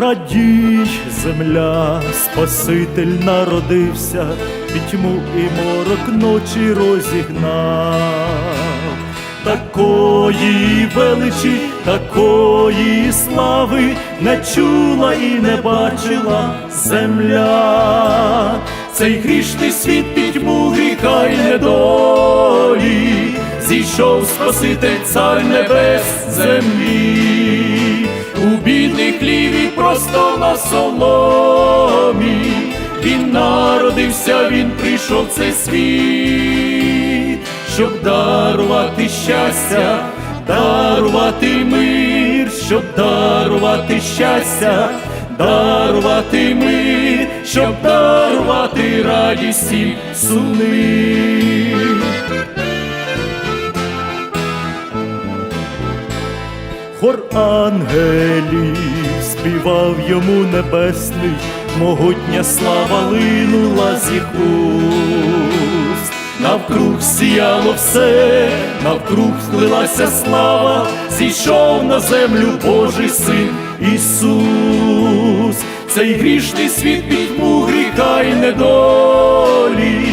Радій, земля, Спаситель народився, пітьму і морок ночі розігнав. Такої величі, такої слави не чула і не бачила земля. Цей грішний світ пітьму гріха й недолі, зійшов Спаситель цар небес землі, просто на соломі, він народився, він прийшов в цей світ, щоб дарувати щастя, дарувати мир, щоб дарувати щастя, дарувати мир, щоб дарувати радість і сумних. Хор ангелів співав йому небесний, могутня слава линула з їх. Навкруг сіяло все, навкруг злилася слава, зійшов на землю Божий син Ісус, цей грішний світ пітьму гріха й недолі,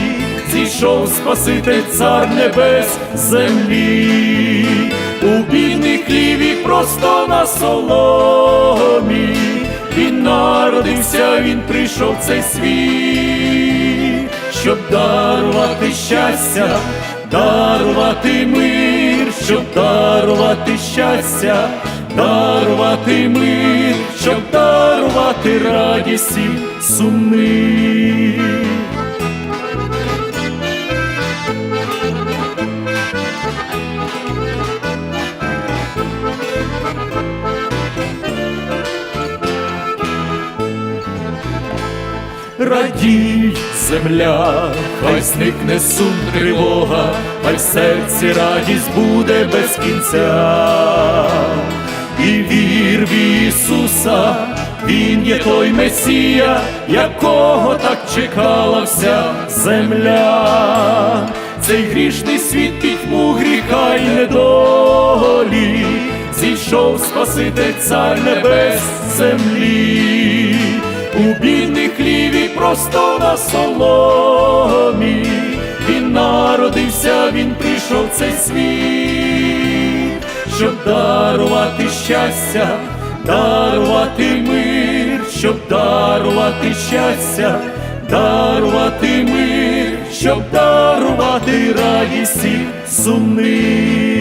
зійшов Спаситель цар небес землі, у просто на соломі, він народився, він прийшов в цей світ, щоб дарувати щастя, дарувати мир, щоб дарувати щастя, дарувати мир, щоб дарувати радість і Радій, земля, хай зникне сум тривога, хай в серці радість буде без кінця, і вір в Ісуса, Він є той Месія, якого так чекала вся земля, цей грішний світ пітьму гріха й недолі, зійшов Спаситель цар небес землі у бідних хліві просто на соломі, він народився, він прийшов в цей світ, щоб дарувати щастя, дарувати мир, щоб дарувати щастя, дарувати мир, щоб дарувати радість і сумних.